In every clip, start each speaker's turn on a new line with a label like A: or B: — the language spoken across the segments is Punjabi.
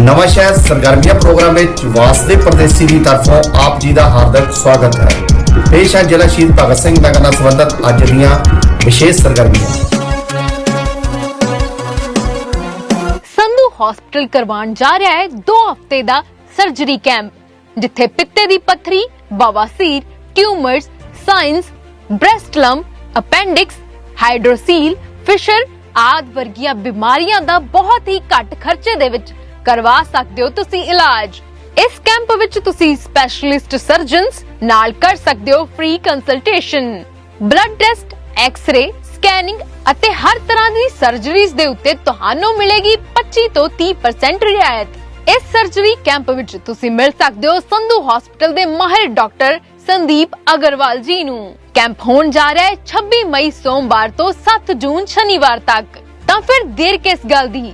A: ਨਵਾਂ ਸ਼ਹਿਰ ਸਰਗਰਮੀਆਂ ਪ੍ਰੋਗਰਾਮ ਵਿੱਚ ਵਾਸਦੇ ਪਰਦੇਸੀ ਦੀ ਤਰਫੋਂ ਆਪ ਜੀ ਦਾ ਹਾਰਦਿਕ ਸਵਾਗਤ ਹੈ। ਪੇਸ਼ ਹੈ ਜ਼ਿਲ੍ਹਾ ਸ਼ਹੀਦ ਭਗਤ ਸਿੰਘ ਨਗਰ ਨਾਲ ਸੰਬੰਧਿਤ ਅੱਜ ਦੀਆਂ ਵਿਸ਼ੇਸ਼ ਸਰਗਰਮੀਆਂ।
B: ਸੰਧੂ ਹਸਪੀਟਲ ਕਰਵਾਉਣ ਜਾ ਰਿਹਾ ਹੈ 2 ਹਫ਼ਤੇ ਦਾ ਸਰਜਰੀ ਕੈਂਪ ਜਿੱਥੇ ਪਿੱਤੇ ਦੀ ਪੱਥਰੀ ਬਵਾਸੀਰ tumours, sinus, breast lump appendix hydrocele fissure ਆਦਿ ਵਰਗੀਆਂ ਬਿਮਾਰੀਆਂ ਦਾ ਬਹੁਤ ਹੀ ਘੱਟ ਖਰਚੇ ਦੇ ਵਿੱਚ ਕਰਵਾ ਸਕਦੇ ਹੋ ਤੁਸੀਂ ਇਲਾਜ। ਇਸ ਕੈਂਪ ਵਿੱਚ ਤੁਸੀਂ ਸਪੈਸ਼ਲਿਸਟ ਸਰਜਨਸ ਨਾਲ ਕਰ ਸਕਦੇ ਹੋ free consultation blood test x ray scanning ਅਤੇ ਹਰ ਤਰ੍ਹਾਂ ਦੀ ਸਰਜਰੀਜ਼ ਦੇ ਉੱਤੇ ਤੁਹਾਨੂੰ ਮਿਲੇਗੀ 25 ਤੋਂ 30% ਰਿਆਇਤ। ਇਸ ਸਰਜਰੀ ਕੈਂਪ ਵਿੱਚ ਤੁਸੀਂ ਮਿਲ ਸਕਦੇ ਹੋ ਸੰਧੂ ਹਸਪੀਟਲ ਦੇ ਮਾਹਿਰ ਡਾਕਟਰ ਸੰਦੀਪ ਅਗਰਵਾਲ ਜੀ ਨੂੰ। ਕੈਂਪ ਹੋਣ ਜਾ ਰਿਹਾ ਹੈ 26 ਮਈ ਸੋਮਵਾਰ ਤੋਂ 7 ਜੂਨ ਸ਼ਨੀਵਾਰ ਤੱਕ। ਤਾਂ ਫਿਰ ਦੇਰ ਕਿਸ ਗੱਲ ਦੀ?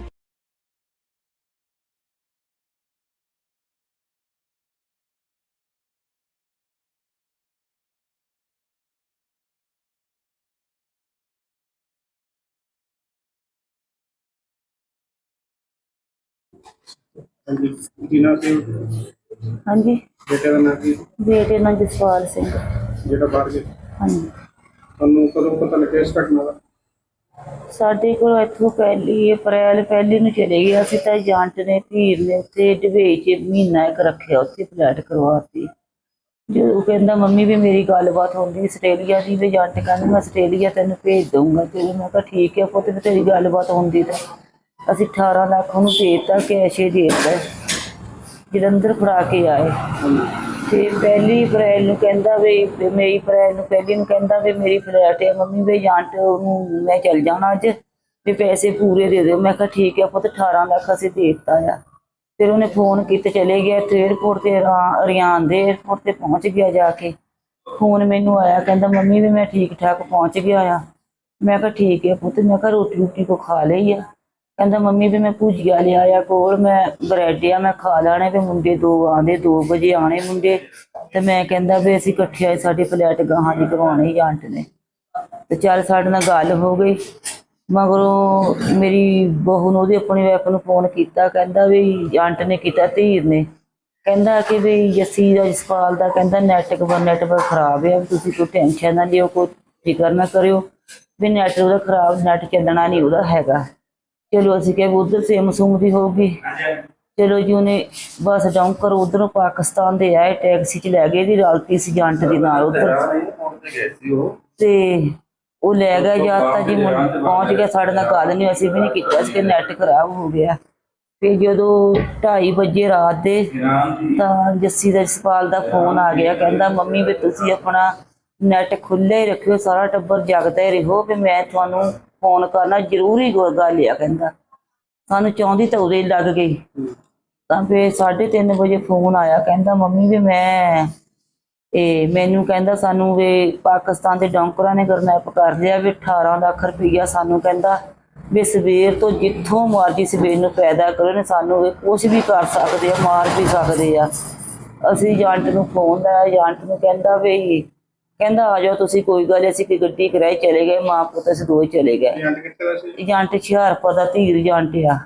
C: ਹਾਂਜੀ ਕੀ ਨਾਮ ਸੀ?
D: ਹਾਂਜੀ।
C: ਬੇਟੇ ਦਾ ਨਾਮ ਕੀ?
D: ਬੇਟੇ ਨਾਲ ਜਸਪਾਲ ਸਿੰਘ।
C: ਜਿਹੜਾ ਬਾਹਰ ਗਿਆ?
D: ਹਾਂਜੀ।
C: ਤੁਹਾਨੂੰ ਕਦੋਂ ਪਤਾ ਲੱਗਿਆ ਇਸ ਘਟਨਾ ਦਾ?
D: ਸਾਡੇ ਕੋਲ ਇੱਥੋਂ ਪਹਿਲੀ ਅਪ੍ਰੈਲ ਪਹਿਲੀ ਨੂੰ ਚਲੇ ਗਿਆ ਸੀ ਤਾਂ ਏਜੰਟ ਨੇ ਧੀਰ ਨੇ ਉੱਥੇ ਡਬਈ 'ਚ ਮਹੀਨਾ ਇੱਕ ਰੱਖਿਆ ਉੱਥੇ ਫਲੈਟ ਕਰਵਾਤੀ। ਜੋ ਉਹ ਕਹਿੰਦਾ ਮੰਮੀ ਵੀ ਮੇਰੀ ਗੱਲਬਾਤ ਹੁੰਦੀ ਆਸਟ੍ਰੇਲੀਆ ਦੀ। ਵੀ ਏਜੰਟ ਕਹਿੰਦਾ ਮੈਂ ਆਸਟ੍ਰੇਲੀਆ ਤੈਨੂੰ ਭੇਜ ਦਊਂਗਾ। ਤੇ ਮੈਂ ਕਿਹਾ ਠੀਕ ਹੈ ਪੁੱਤ ਵੀ ਤੇਰੀ ਗੱਲਬਾਤ ਹੁੰਦੀ ਤਾਂ ਅਸੀਂ 18 ਲੱਖ ਉਹਨੂੰ ਦੇਤਾ ਕੈਸ਼ ਦੇ ਦਿੱਤਾ। ਜਲੰਧਰ ਫੜਾ ਕੇ ਆਏ। ਤੇ ਪਹਿਲੀ ਅਪ੍ਰੈਲ ਨੂੰ ਕਹਿੰਦਾ ਵੀ, ਮੇਰੀ ਅਪ੍ਰੈਲ ਨੂੰ ਪਹਿਲੀ ਨੂੰ ਕਹਿੰਦਾ ਵੀ ਮੇਰੀ ਫਲੈਟ ਹੈ, ਮੰਮੀ ਵੀ ਜਾਂਟ ਨੂੰ ਮੈਂ ਚੱਲ ਜਾਣਾ ਅੱਜ, ਵੀ ਪੈਸੇ ਪੂਰੇ ਦੇ ਦਿਓ। ਮੈਂ ਕਿਹਾ ਠੀਕ ਹੈ ਪੁੱਤ 18 ਲੱਖ ਅਸੀਂ ਦੇ ਦਿੱਤਾ ਆ। ਫਿਰ ਉਹਨੇ ਫੋਨ ਕੀਤੇ, ਚਲੇ ਗਿਆ ਤੇ 에어ਪੋਰਟ ਤੇ ਹਰਿਆਣ ਦੇ ਏਅਰਪੋਰਟ ਤੇ ਪਹੁੰਚ ਗਿਆ ਜਾ ਕੇ। ਫੋਨ ਮੈਨੂੰ ਆਇਆ, ਕਹਿੰਦਾ, ਮੰਮੀ ਵੀ ਮੈਂ ਠੀਕ ਠਾਕ ਪਹੁੰਚ ਗਿਆ ਆ। ਮੈਂ ਕਿਹਾ ਠੀਕ ਹੈ ਪੁੱਤ, ਮੈਂ ਕਿਹਾ ਰੋਟੀ ਰੋਟੀ ਕੋ ਖਾ ਲਈ ਆ। ਕਹਿੰਦਾ, ਮੰਮੀ ਵੀ ਮੈਂ ਭੁਜੀਆ ਲਿਆ ਆ ਕੋਲ, ਮੈਂ ਬ੍ਰੈਡ ਆ, ਮੈਂ ਖਾ ਲੈਣੇ ਵੀ ਮੁੰਡੇ ਦੋ ਆਂਦੇ 2 ਵਜੇ ਆਣੇ ਮੁੰਡੇ। ਤੇ ਮੈਂ ਕਹਿੰਦਾ, ਵੀ ਅਸੀਂ ਇਕੱਠੇ ਆਏ, ਸਾਡੇ ਫਲੈਟ ਗਾਹਾਂ ਦੀ ਕਰਵਾਉਣੀ ਆਂਟ ਨੇ। ਤੇ ਚੱਲ ਸਾਡੇ ਨਾਲ ਗੱਲ ਹੋ ਗਈ। ਮਗਰੋਂ ਮੇਰੀ ਬਹੂ ਨੂੰ ਉਹਦੀ ਆਪਣੀ ਵਾਈਫ ਨੂੰ ਫੋਨ ਕੀਤਾ, ਕਹਿੰਦਾ ਵੀ ਆਂਟ ਨੇ ਕੀਤਾ, ਧੀਰ ਨੇ। ਕਹਿੰਦਾ ਕਿ ਵੀ ਜੱਸੀ ਦਾ ਜਸਪਾਲ ਦਾ ਕਹਿੰਦਾ, ਨੈਟਵਰਕ ਨੈਟਵਰਕ ਖਰਾਬ ਆ ਵੀ ਤੁਸੀਂ ਕੋਈ ਟੈਨਸ਼ਨ ਨਾ ਲਿਓ, ਕੋਈ ਫਿਕਰ ਨਾ ਕਰਿਓ। ਵੀ ਨੈਟ ਉਹਦਾ ਖਰਾਬ, ਨੈਟ ਚੱਲਣਾ ਨਹੀਂ ਉਹਦਾ ਹੈਗਾ। ਚਲੋ ਅਸੀਂ ਕਿਹਾ ਵੀ ਉਧਰ ਸੇਮ ਸੂਮ ਦੀ ਹੋਊਗੀ। ਚਲੋ ਜੀ ਉਹਨੇ ਬਸ ਡੌਂਕਰ ਉਧਰੋਂ ਪਾਕਿਸਤਾਨ ਦੇ ਆਏ ਟੈਕਸੀ 'ਚ ਲੈ ਗਏ ਇਹਦੀ ਰਲਤੀ ਸੀ ਏਜੰਟ ਦੇ ਨਾਲ ਉਧਰ। ਤੇ ਉਹ। ਲੈ ਗਿਆ ਜਾਂ ਤਾਂ ਜੀ ਮੁੰ- ਪਹੁੰਚ ਗਿਆ ਸਾਡੇ ਨਾਲ ਗੱਲ ਨਹੀਂ ਅਸੀਂ ਵੀ ਨਹੀਂ ਕੀਤਾ ਸੀ ਕਿ ਨੈਟ ਖਰਾਬ ਹੋ ਗਿਆ। ਫਿਰ ਜਦੋਂ 2:30 ਵਜੇ ਰਾਤ ਦੇ ਤਾਂ ਜੱਸੀ ਦਾ ਜਸਪਾਲ ਦਾ ਫੋਨ ਆ ਗਿਆ ਕਹਿੰਦਾ ਮੰਮੀ ਵੀ ਤੁਸੀਂ ਆਪਣਾ ਨੈਟ ਖੁੱਲੇ ਹੀ ਰੱਖਿਓ ਸਾਰਾ ਟੱਬਰ ਜਗਦਾ ਹੀ ਰਹੋ ਵੀ ਮੈਂ ਤੁਹਾਨੂੰ ਫੋਨ ਕਰਨਾ ਜ਼ਰੂਰੀ ਗੱਲ ਆ ਕਹਿੰਦਾ। ਸਾਨੂੰ ਚਾਹੁੰਦੀ ਤਾਂ ਉਰੇ ਲੱਗ ਗਈ। ਤਾਂ ਫਿਰ 3:30 ਵਜੇ ਫੋਨ ਆਇਆ, ਕਹਿੰਦਾ, ਮੰਮੀ ਵੀ ਮੈਂ ਇਹ ਮੈਨੂੰ ਕਹਿੰਦਾ ਸਾਨੂੰ ਵੀ ਪਾਕਿਸਤਾਨ ਦੇ ਡੌਂਕਰਾਂ ਨੇ ਗਰਨੈਪ ਕਰ ਲਿਆ ਵੀ 18 ਲੱਖ ਰੁਪਈਆ ਸਾਨੂੰ ਕਹਿੰਦਾ ਵੀ ਸਵੇਰ ਤੋਂ ਜਿੱਥੋਂ ਮਰਜ਼ੀ ਸਵੇਰ ਨੂੰ ਪੈਦਾ ਕਰੋ ਨੇ ਸਾਨੂੰ ਵੀ ਕੁਝ ਵੀ ਕਰ ਸਕਦੇ ਆ, ਮਾਰ ਵੀ ਸਕਦੇ ਆ। ਅਸੀਂ ਏਜੰਟ ਨੂੰ ਫੋਨ ਲਾਇਆ, ਏਜੰਟ ਨੂੰ ਕਹਿੰਦਾ ਵੀ ਕਹਿੰਦਾ ਆ ਜਾਓ ਤੁਸੀਂ ਕੋਈ ਗੱਲ ਅਸੀਂ ਕਿ ਗੱਡੀ ਕਰਾਈ ਚਲੇ ਗਏ ਮਾਂ ਪੁੱਤ ਅਸੀਂ ਦੋਏ ਚਲੇ ਗਏ।
C: ਏਜੰਟ ਕਿੱਥੇ ਦਾ ਸੀ?
D: ਏਜੰਟ ਹੁਸ਼ਿਆਰਪੁਰ ਦਾ ਧੀਰ ਏਜੰਟ ਆ।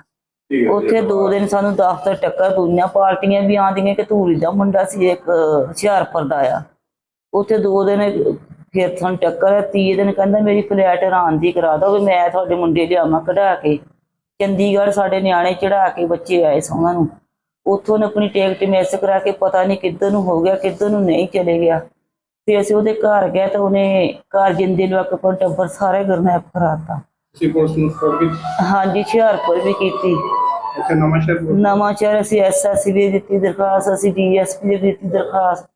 C: ਠੀਕ ਹੈ
D: ਉੱਥੇ ਦੋ ਦਿਨ ਸਾਨੂੰ ਦਫ਼ਤਰ ਟੱਕਰ ਦੁਨੀਆਂ ਪਾਰਟੀਆਂ ਵੀ ਆਉਂਦੀਆਂ ਕਿ ਧੂਰੀ ਦਾ ਮੁੰਡਾ ਸੀ ਇੱਕ ਹੁਸ਼ਿਆਰਪੁਰ ਦਾ ਆ। ਉੱਥੇ ਦੋ ਦਿਨ ਫਿਰ ਸਾਨੂੰ ਟੱਕਰ ਤੀਏ ਦਿਨ ਕਹਿੰਦਾ ਮੇਰੀ ਫਲੈਟ ਰਾਂ ਦੀ ਕਰਾ ਦਿਓ ਵੀ ਮੈਂ ਤੁਹਾਡੇ ਮੁੰਡੇ ਲਿਆਵਾਂ ਕਢਾ ਕੇ। ਚੰਡੀਗੜ੍ਹ ਸਾਡੇ ਨਿਆਣੇ ਚੜਾ ਕੇ ਬੱਚੇ ਆਏ ਸੀ ਉਹਨਾਂ ਨੂੰ। ਉੱਥੋਂ ਨੇ ਆਪਣੀ ਟਿਕਟ ਮਿਸ ਕਰਾ ਕੇ ਪਤਾ ਨਹੀਂ ਕਿੱਧਰ ਨੂੰ ਹੋ ਗਿਆ ਕਿੱਧਰ ਨੂੰ ਨਹੀਂ ਚਲੇ ਗਿਆ। ਤੇ ਅਸੀਂ ਉਹਦੇ ਘਰ ਗਏ ਤਾਂ ਉਹਨੇ ਘਰ ਜਿੰਦੇ ਲੋਕ ਕੋਲ ਟੱਬਰ ਸਾਰੇ ਗਰਨੈਪ ਕਰਾਤਾ।
C: ਤੁਸੀਂ ਪੁਲਿਸ ਨੂੰ ਫੋਨ ਕੀਤੀ?
D: ਹਾਂਜੀ ਹੁਸ਼ਿਆਰਪੁਰ ਵੀ ਕੀਤੀ।
C: ਇੱਥੇ ਨਵਾਂ ਸ਼ਹਿਰ ਪੁਲਿਸ?
D: ਨਵਾਂ ਸ਼ਹਿਰ ਅਸੀਂ ਐਸਐਸਸੀ ਵੀ ਦਿੱਤੀ ਦਰਖਾਸਤ ਅਸੀਂ ਡੀਐਸਪੀ ਦੀ ਦਿੱਤੀ ਦਰਖਾਸਤ।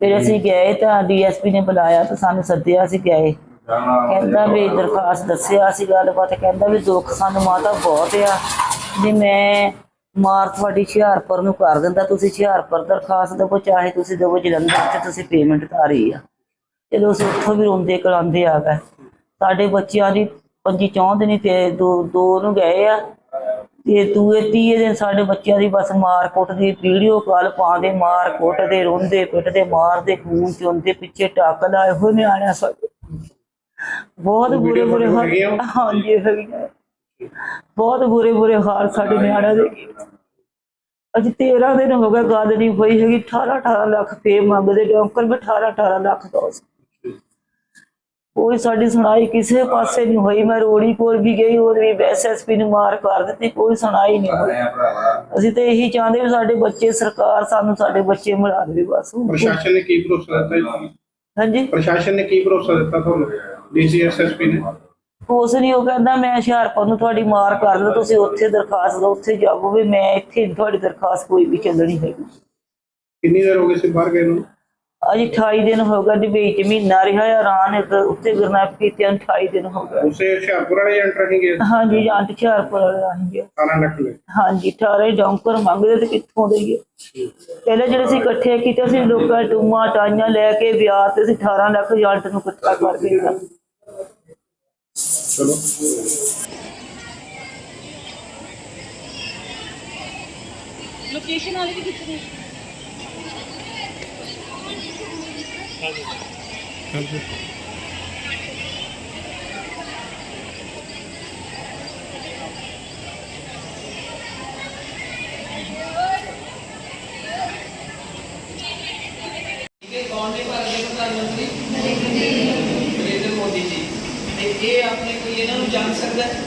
D: ਫਿਰ ਅਸੀਂ ਗਏ ਤਾਂ ਡੀਐਸਪੀ ਨੇ ਬੁਲਾਇਆ ਤਾਂ ਸਾਨੂੰ ਸੱਦਿਆ ਅਸੀਂ ਗਏ। ਕਹਿੰਦਾ ਵੀ ਦਰਖਾਸਤ ਦੱਸਿਆ ਅਸੀਂ ਗੱਲਬਾਤ ਕਹਿੰਦਾ ਵੀ ਦੁੱਖ ਸਾਨੂੰ ਮਾਤਾ ਬਹੁਤ ਆ। ਵੀ ਮੈਂ ਮਾਰ ਤੁਹਾਡੀ ਹੁਸ਼ਿਆਰਪੁਰ ਨੂੰ ਕਰ ਦਿੰਦਾ ਤੁਸੀਂ ਹੁਸ਼ਿਆਰਪੁਰ ਦਰਖਾਸਤ ਦੇਵੋ ਚਾਹੇ ਤੁਸੀਂ ਦੇਵੋ ਜਲੰਧਰ ਤੇ ਤੁਸੀਂ ਪੇਮੈਂਟ ਤਾਰੀ ਆ। ਚਲੋ ਅਸੀਂ ਉੱਥੋਂ ਵੀ ਰੋਂਦੇ ਕਰਾਉਂਦੇ ਆ ਗਏ। ਸਾਡੇ ਬੱਚਿਆਂ ਦੀ ਪੰਜੀ ਚੌਂਦ ਨਹੀਂ ਤੇ ਦੋ ਦੋ ਨੂੰ ਗਏ ਆ। ਤੇ ਦੂਏ ਤੀਏ ਦਿਨ ਸਾਡੇ ਬੱਚਿਆਂ ਦੀ ਬਸ ਮਾਰ ਕੁੱਟ ਦੀ ਵੀਡੀਓ ਕਾਲ ਪਾਉਂਦੇ ਮਾਰ ਕੁੱਟਦੇ ਰੋਂਦੇ ਪਿੱਟਦੇ ਮਾਰਦੇ ਖੂਨ ਚੋਂਦੇ ਪਿੱਛੇ ਟੱਕ ਲਾਏ ਹੋਏ ਨਿਆਣਿਆਂ ਸਾਡੇ ਬਹੁਤ ਬੁਰੇ ਬੁਰੇ? ਹਾਂਜੀ ਹੈਗੀਆਂ ਬਹੁਤ ਬੁਰੇ ਬੁਰੇ ਹਾਲ ਸਾਡੇ ਨਿਆਣਿਆਂ ਦੇ। ਅੱਜ 13 ਦਿਨ ਹੋ ਗਏ ਗੱਲ ਨਹੀਂ ਹੋਈ ਹੈਗੀ। 18 18 ਲੱਖ ਫੇ ਮੰਗਦੇ ਅੰਕਲ ਮੈਂ 18 18 ਲੱਖ ਦੋ ਕੋਈ ਸਾਡੀ ਸੁਣਾਈ ਕਿਸੇ ਪਾਸੇ ਨਹੀਂ ਹੋਈ। ਮੈਂ ਰੋੜੀ ਕੋਲ ਵੀ ਗਈ ਉਹ ਵੀ ਐਸਐਸਪੀ ਨੂੰ ਮਾਰ ਕਰ ਦਿੱਤੀ। ਕੋਈ ਸੁਣਾਈ ਨਹੀਂ ਹੋਈ। ਅਸੀਂ ਤੇ ਇਹੀ ਚਾਹੁੰਦੇ ਵੀ ਸਾਡੇ ਬੱਚੇ ਸਰਕਾਰ ਸਾਨੂੰ ਸਾਡੇ ਬੱਚੇ ਮਿਲਾ ਦੇਵੇ ਬਸ।
C: ਪ੍ਰਸ਼ਾਸਨ ਨੇ ਕੀ ਭਰੋਸਾ ਦਿੱਤਾ
D: ਹਾਂਜੀ?
C: ਪ੍ਰਸ਼ਾਸਨ ਨੇ ਕੀ ਭਰੋਸਾ ਦਿੱਤਾ ਤੁਹਾਨੂੰ? ਡੀਸੀ ਐਸਐਸਪੀ ਨੇ?
D: ਉਸ ਨੇ ਉਹ ਕਹਿੰਦਾ ਮੈਂ ਹੁਸ਼ਿਆਰਪੁਰ ਨੂੰ ਤੁਹਾਡੀ ਮਾਰ ਕਰ ਲਓ ਤੁਸੀਂ ਉੱਥੇ ਦਰਖਾਸਤ ਦਿਓ ਉੱਥੇ ਜਾਓ ਵੀ ਮੈਂ ਇੱਥੇ ਨੀ ਤੁਹਾਡੀ ਦਰਖਾਸਤ ਕੋਈ ਵੀ ਚੱਲਣੀ ਹੈਗੀ।
C: ਕਿੰਨੀ ਦੇਰ ਹੋ ਗਈ ਸੀ ਬਾਹਰ ਗਏ ਨੂੰ?
D: ਅੱਜ 28 ਦਿਨ ਹੋ ਗਏ ਡਿਬੇਈ ਚ ਮਹੀਨਾ ਰਿਹਾ ਹੈਰਾਨ ਇੱਕ ਉੱਤੇ ਗੁਰਨਾਪ ਕੀਤੇ 28 ਦਿਨ ਹੋ ਗਏ।
C: ਉਸੇ ਹੁਸ਼ਿਆਰਪੁਰ ਵਾਲੇ ਏਜੰਟ ਰਹੇਗੇ
D: ਹਾਂਜੀ ਜੰਟ ਹੁਸ਼ਿਆਰਪੁਰ ਵਾਲੇ ਆਣਗੇ
C: 18 ਲੱਖ ਲੈ।
D: ਹਾਂਜੀ 18 ਡੌਂਕਰ ਮੰਗਦੇ ਤੇ ਕਿੱਥੋਂ ਦੇਈਏ ਪਹਿਲੇ ਜਿਹੜੇ ਸੀ ਇਕੱਠੇ ਕੀਤੇ ਸੀ ਲੋਕਾਂ ਟੂਮਾਂ ਟਾਈਆਂ ਲੈ ਕੇ ਵਿਆਹ ਤੇ ਸੀ 18 ਲੱਖ ਏਜੰਟ ਨੂੰ ਇਕੱਠਾ ਕਰ ਦਿੱਤਾ
C: ਚਲੋ।
E: ਲੋਕੇਸ਼ਨ ਵਾਲੇ ਵੀ ਕਿੱਥੇ
F: ਇਹ ਨੂੰ ਜਾਣ ਸਕਦਾ ਹੈ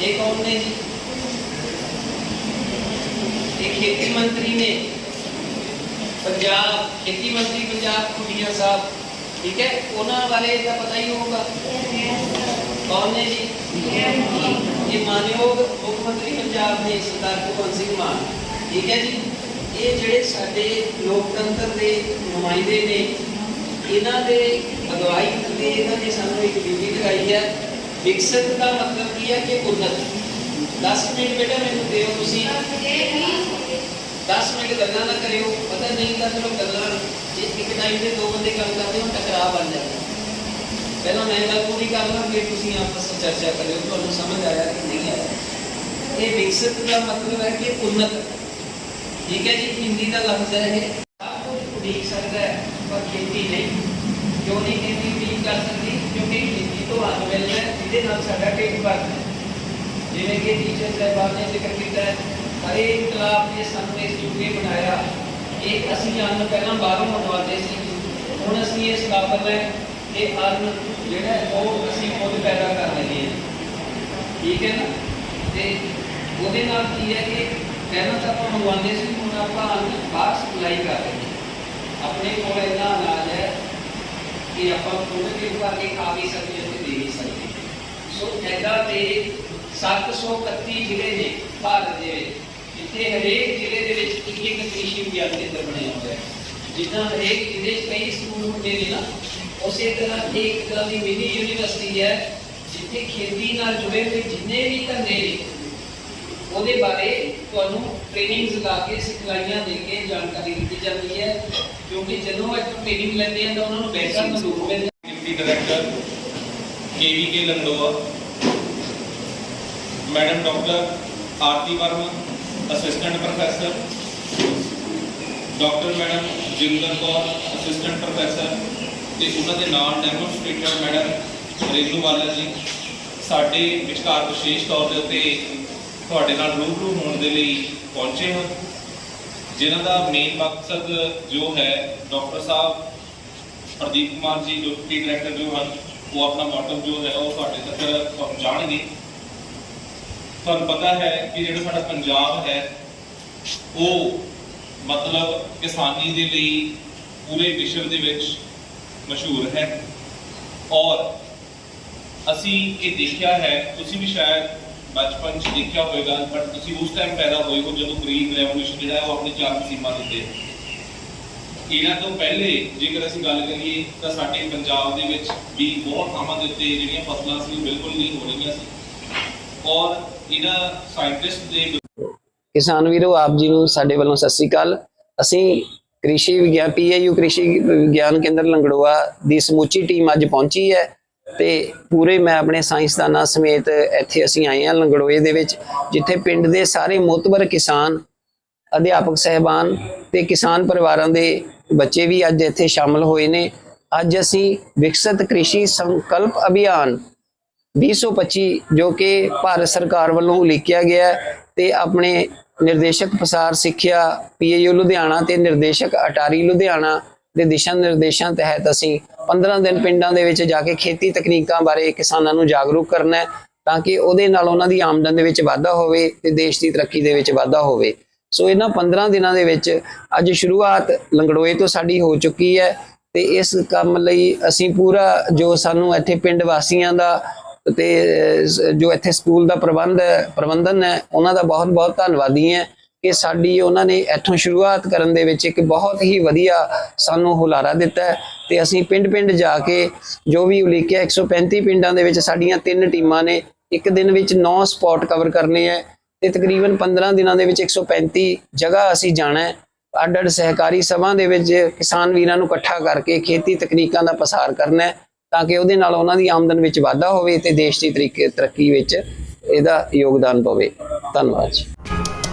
F: ਇਹ ਕੌਣ ਨੇ ਜੀ ਇਹ ਖੇਤੀ ਮੰਤਰੀ ਨੇ ਪੰਜਾਬ ਖੇਤੀ ਮੰਤਰੀ ਪੰਜਾਬ ਖੁੱਡੀਆਂ ਸਾਹਿਬ ਠੀਕ ਹੈ ਉਹਨਾਂ ਬਾਰੇ ਤਾਂ ਪਤਾ ਹੀ ਹੋਊਗਾ ਕੌਣ ਨੇ ਜੀ ਇਹ ਮਾਨਯੋਗ ਮੁੱਖ ਮੰਤਰੀ ਪੰਜਾਬ ਦੇ ਸਰਦਾਰ ਭਗਵੰਤ ਸਿੰਘ ਮਾਨ ਠੀਕ ਹੈ ਜੀ ਇਹ ਜਿਹੜੇ ਸਾਡੇ ਲੋਕਤੰਤਰ ਦੇ ਨੁਮਾਇੰਦੇ ਨੇ ਇਹਨਾਂ ਦੇ ਅਗਵਾਈ ਕਰਕੇ ਇਹਨਾਂ ਨੇ ਸਾਨੂੰ ਇੱਕ ਡਿਊਟੀ ਲਗਾਈ ਹੈ ਵਿਕਸਤ ਦਾ ਮਤਲਬ ਕੀ ਹੈ ਕਿ ਉन्नत 10 ਮਿੰਟ ਬੇਟਾ ਮੈਨੂੰ ਦਿਓ ਤੁਸੀਂ 10 ਮਿੰਟ ਗੱਲਾਂ ਨਾ ਕਰਿਓ ਪਤਾ ਨਹੀਂ ਤਾਂ ਚਲੋ ਗੱਲਾਂ ਜੇ ਇੱਕ ਟਾਈਮ ਤੇ ਦੋ ਬੰਦੇ ਕੰਮ ਕਰਦੇ ਹੋ ਟਕਰਾਅ ਬਣ ਜਾਂਦਾ ਪਹਿਲਾਂ ਮੈਂ ਗੱਲ ਪੂਰੀ ਕਰ ਲਾਂ ਫਿਰ ਤੁਸੀਂ ਆਪਸ ਵਿੱਚ ਚਰਚਾ ਕਰਿਓ ਤੁਹਾਨੂੰ ਸਮਝ ਆਇਆ ਕਿ ਨਹੀਂ ਆਇਆ ਇਹ ਵਿਕਸਤ ਦਾ ਮਤਲਬ ਹੈ ਕਿ ਉन्नत ਠੀਕ ਹੈ ਜੀ ਹਿੰਦੀ ਦਾ ਲਫ਼ਜ਼ ਹੈ ਇਹ ਸਭ ਕੁਝ ਉਡੀਕ ਸਕਦਾ ਹੈ ਪਰ ਖੇਤੀ ਨਹੀਂ ਜੋ ਨਹੀਂ ਖੇਤੀ ਉਡੀਕ ਕਰ ਸਕਦੀ ਕਿਉਂਕਿ ਖੇਤੀ ਤੋਂ ਅੰਨ ਮਿਲਦਾ ਹੈ ਜਿਹਦੇ ਨਾਲ ਸਾਡਾ ਢਿੱਡ ਭਰਦਾ ਜਿਵੇਂ ਕਿ ਟੀਚਰ ਸਾਹਿਬਾਨ ਨੇ ਜ਼ਿਕਰ ਕੀਤਾ ਹੈ, ਹਰੇ ਇਨਕਲਾਬ ਨੇ ਸਾਨੂੰ ਇਸ ਜੁਗੇ ਬਣਾਇਆ। ਇਹ ਅਸੀਂ ਅੰਨ ਪਹਿਲਾਂ ਬਾਹਰੋਂ ਮੰਗਵਾਉਂਦੇ ਸੀ। ਹੁਣ ਅਸੀਂ ਇਸ ਕਾਬਲ ਹੈ ਕਿ ਅੰਨ ਜਿਹੜਾ ਉਹ ਅਸੀਂ ਖੁਦ ਪੈਦਾ ਕਰ ਲਈਏ। ਠੀਕ ਹੈ ਨਾ? ਤੇ ਉਹਦੇ ਨਾਲ ਕੀ ਹੈ ਕਿ ਪਹਿਲਾਂ ਤਾਂ ਆਪਾਂ ਮੰਗਵਾਉਂਦੇ ਸੀ, ਹੁਣ ਆਪਾਂ ਅੰਨ ਬਾਹਰ ਸਪਲਾਈ ਕਰ ਰਹੇ ਹਾਂ ਆਪਣੇ ਕੋਲ ਇੰਨਾ ਅਨਾਜ ਹੈ ਕਿ ਆਪਾਂ ਖੁਦ ਵੀ ਉਗਾ ਖਾ ਵੀ ਸਕਦੇ ਹਾਂ ਤੇ ਦੇ ਵੀ ਸਕਦੇ ਸੋ ਐਦਾ ਤੇ 731 ਜ਼ਿਲ੍ਹੇ ਨੇ ਭਾਰਤ ਦੇ ਵਿੱਚ। ਜਿੱਥੇ ਹਰੇਕ ਜ਼ਿਲ੍ਹੇ ਦੇ ਵਿੱਚ ਇੱਕ ਇੱਕ ਕ੍ਰਿਸ਼ੀ ਵਿਗਿਆਨ ਕੇਂਦਰ ਬਣਿਆ ਹੋਇਆ ਹੈ। ਜਿੱਦਾਂ ਹਰੇਕ ਜ਼ਿਲ੍ਹੇ 'ਚ ਕਈ ਸਕੂਲ ਹੁੰਦੇ ਨੇ ਨਾ, ਉਸੇ ਤਰ੍ਹਾਂ ਇੱਕ ਤਰ੍ਹਾਂ ਦੀ ਮਿਨੀ ਯੂਨੀਵਰਸਿਟੀ ਹੈ, ਜਿੱਥੇ ਖੇਤੀ ਨਾਲ ਜੁੜੇ ਹੋਏ ਜਿੰਨੇ ਵੀ ਧੰਦੇ ਨੇ, ਉਹਦੇ ਬਾਰੇ ਤੁਹਾਨੂੰ ਟ੍ਰੇਨਿੰਗਸ ਲਾ ਕੇ ਸਿਖਲਾਈਆਂ ਦੇ ਕੇ ਜਾਣਕਾਰੀ ਦਿੱਤੀ ਜਾਂਦੀ ਹੈ। ਕਿਉਂਕਿ ਜਦੋਂ ਇਹ ਟ੍ਰੇਨਿੰਗ ਲੈਂਦੇ ਆ ਤਾਂ ਉਹਨਾਂ ਨੂੰ ਬੈਕਅਪ ਮਜ਼ਦੂਰ ਮਿਲਦੇ
G: deputy director KVK ਲੰਦੋਆ madam doctor Aarti Verma assistant professor doctor madam Jinder Kaur assistant professor ਤੇ ਉਹਨਾਂ ਦੇ ਨਾਲ ਡੈਮੋਨਸਟ੍ਰੇਟਰ ਮੈਡਮ ਰੇਨੂ ਵਾਲਾ ਜੀ। ਸਾਡੇ ਵਿਚਕਾਰ ਵਿਸ਼ੇਸ਼ ਤੌਰ ਦੇ ਉੱਤੇ ਤੁਹਾਡੇ ਨਾਲ ਰੂਬਰੂ ਹੋਣ ਦੇ ਲਈ ਪਹੁੰਚੇ ਹਾਂ। ਜਿਨ੍ਹਾਂ ਦਾ ਮੇਨ ਮਕਸਦ ਜੋ ਹੈ, ਡਾਕਟਰ ਸਾਹਿਬ ਪ੍ਰਦੀਪ ਕੁਮਾਰ ਜੀ, ਡਿਪਟੀ ਡਾਇਰੈਕਟਰ ਜੋ ਹਨ, ਉਹ ਆਪਣਾ ਮੋਟਿਵ ਜੋ ਹੈ, ਉਹ ਤੁਹਾਡੇ ਤੱਕ ਪਹੁੰਚਾਣਗੇ ਤੁਹਾਨੂੰ ਪਤਾ ਹੈ ਕਿ ਜਿਹੜਾ ਸਾਡਾ ਪੰਜਾਬ ਹੈ, ਉਹ ਮਤਲਬ ਕਿਸਾਨੀ ਦੇ ਲਈ ਪੂਰੇ ਵਿਸ਼ਵ ਦੇ ਵਿੱਚ ਮਸ਼ਹੂਰ ਹੈ। ਔਰ ਅਸੀਂ ਇਹ ਦੇਖਿਆ ਹੈ, ਤੁਸੀਂ ਵੀ ਸ਼ਾਇਦ ਬਚਪਨ 'ਚ ਦੇਖਿਆ ਹੋਵੇਗਾ ਬਟ ਤੁਸੀਂ ਉਸ ਟਾਈਮ ਪੈਦਾ ਹੋਏ ਹੋ ਜਦੋਂ ਗ੍ਰੀਨ ਰੈਵੋਲੂਸ਼ਨ ਜਿਹੜਾ ਹੈ ਉਹ ਆਪਣੀ ਚਾਰ ਸੀਮਾ ਦੇ ਇਹਨਾਂ ਤੋਂ ਪਹਿਲੇ ਜੇਕਰ ਅਸੀਂ ਗੱਲ ਕਰੀਏ, ਤਾਂ ਸਾਡੇ ਪੰਜਾਬ ਦੇ ਵਿੱਚ ਵੀ ਬਹੁਤ ਥਾਵਾਂ ਦੇ ਉੱਤੇ ਜਿਹੜੀਆਂ ਫਸਲਾਂ ਸੀ ਬਿਲਕੁਲ ਨਹੀਂ ਹੋ ਰਹੀਆਂ ਸੀ। ਔਰ ਇਹਨਾਂ ਸਾਇੰਟਿਸਟ ਦੇ
H: ਕਿਸਾਨ ਵੀਰੋ, ਆਪ ਜੀ ਨੂੰ ਸਾਡੇ ਵੱਲੋਂ ਸਤਿ ਸ੍ਰੀ ਅਕਾਲ। ਅਸੀਂ ਕ੍ਰਿਸ਼ੀ ਵਿਗਿਆਨ ਪੀਏਯੂ ਕ੍ਰਿਸ਼ੀ ਵਿਗਿਆਨ ਕੇਂਦਰ ਲੰਗੜੋਆ ਦੀ ਸਮੁੱਚੀ ਟੀਮ ਅੱਜ ਪਹੁੰਚੀ ਹੈ। ਤੇ ਪੂਰੇ ਮੈਂ ਆਪਣੇ ਸਾਇੰਸਦਾਨਾਂ ਸਮੇਤ ਇੱਥੇ ਅਸੀਂ ਆਏ ਹਾਂ ਲੰਗੜੋਏ ਦੇ ਵਿੱਚ, ਜਿੱਥੇ ਪਿੰਡ ਦੇ ਸਾਰੇ ਮੁਤਬਰ ਕਿਸਾਨ, ਅਧਿਆਪਕ ਸਹਿਬਾਨ ਤੇ ਕਿਸਾਨ ਪਰਿਵਾਰਾਂ ਦੇ ਬੱਚੇ ਵੀ ਅੱਜ ਇੱਥੇ ਸ਼ਾਮਲ ਹੋਏ ਨੇ। ਅੱਜ ਅਸੀਂ ਵਿਕਸਿਤ ਕ੍ਰਿਸ਼ੀ ਸੰਕਲਪ ਅਭਿਆਨ
F: 2025 ਜੋ ਕਿ ਭਾਰਤ ਸਰਕਾਰ ਵੱਲੋਂ ਉਲੀਕਿਆ ਗਿਆ ਹੈ ਤੇ ਆਪਣੇ ਨਿਰਦੇਸ਼ਕ ਪ੍ਰਸਾਰ ਸਿੱਖਿਆ, ਪੀਏਯੂ ਲੁਧਿਆਣਾ ਤੇ ਨਿਰਦੇਸ਼ਕ ਅਟਾਰੀ ਲੁਧਿਆਣਾ ਦੇ ਦਿਸ਼ਾ ਨਿਰਦੇਸ਼ਾਂ ਤਹਿਤ ਅਸੀਂ 15 ਦਿਨ ਪਿੰਡਾਂ ਦੇ ਵਿੱਚ ਜਾ ਕੇ ਖੇਤੀ ਤਕਨੀਕਾਂ ਬਾਰੇ ਕਿਸਾਨਾਂ ਨੂੰ ਜਾਗਰੂਕ ਕਰਨਾ ਹੈ ਤਾਂ ਕਿ ਉਹਦੇ ਨਾਲ ਉਹਨਾਂ ਦੀ ਆਮਦਨ ਦੇ ਵਿੱਚ ਵਾਧਾ ਹੋਵੇ ਤੇ ਦੇਸ਼ ਦੀ ਤਰੱਕੀ ਦੇ ਵਿੱਚ ਵਾਧਾ ਹੋਵੇ। ਸੋ ਇਹਨਾਂ 15 ਦਿਨਾਂ ਦੇ ਵਿੱਚ ਅੱਜ ਸ਼ੁਰੂਆਤ ਲੰਗੜੋਏ ਤੋਂ ਸਾਡੀ ਹੋ ਚੁੱਕੀ ਹੈ ਤੇ ਇਸ ਕੰਮ ਲਈ ਅਸੀਂ ਪੂਰਾ ਜੋ ਸਾਨੂੰ ਇੱਥੇ ਪਿੰਡ ਵਾਸੀਆਂ ਦਾ ਤੇ ਜੋ ਇੱਥੇ ਸਕੂਲ ਦਾ ਪ੍ਰਬੰਧ ਹੈ, ਪ੍ਰਬੰਧਨ ਹੈ, ਉਹਨਾਂ ਦਾ ਬਹੁਤ ਬਹੁਤ ਧੰਨਵਾਦੀ ਹੈ। ਕਿ ਸਾਡੀ ਉਹਨਾਂ ਨੇ ਇੱਥੋਂ ਸ਼ੁਰੂਆਤ ਕਰਨ ਦੇ ਵਿੱਚ ਇੱਕ ਬਹੁਤ ਹੀ ਵਧੀਆ ਸਾਨੂੰ ਹੁਲਾਰਾ ਦਿੱਤਾ ਹੈ ਤੇ ਅਸੀਂ ਪਿੰਡ-ਪਿੰਡ ਜਾ ਕੇ ਜੋ ਵੀ ਉਲੀਕਿਆ 135 ਪਿੰਡਾਂ ਦੇ ਵਿੱਚ ਸਾਡੀਆਂ ਤਿੰਨ ਟੀਮਾਂ ਨੇ, ਇੱਕ ਦਿਨ ਵਿੱਚ 9 ਸਪੌਟ ਕਵਰ ਕਰਨੇ ਹੈ ਤੇ ਤਕਰੀਬਨ 15 ਦਿਨਾਂ ਦੇ ਵਿੱਚ 135 ਜਗ੍ਹਾ ਅਸੀਂ ਜਾਣਾ ਹੈ। ਅੱਡ ਅੱਡ ਸਹਿਕਾਰੀ ਸਭਾ ਦੇ ਵਿੱਚ ਕਿਸਾਨ ਵੀਰਾਂ ਨੂੰ ਇਕੱਠਾ ਕਰਕੇ ਖੇਤੀ ਤਕਨੀਕਾਂ ਦਾ ਪਸਾਰ ਕਰਨਾ ਹੈ ਤਾਂ ਕਿ ਉਹਦੇ ਨਾਲ ਉਹਨਾਂ ਦੀ ਆਮਦਨ ਵਿੱਚ ਵਾਧਾ ਹੋਵੇ ਤੇ ਦੇਸ਼ ਦੀ ਤਰੀਕੇ ਤਰੱਕੀ ਵਿੱਚ ਇਹਦਾ ਯੋਗਦਾਨ ਪਵੇ। ਧੰਨਵਾਦ ਜੀ।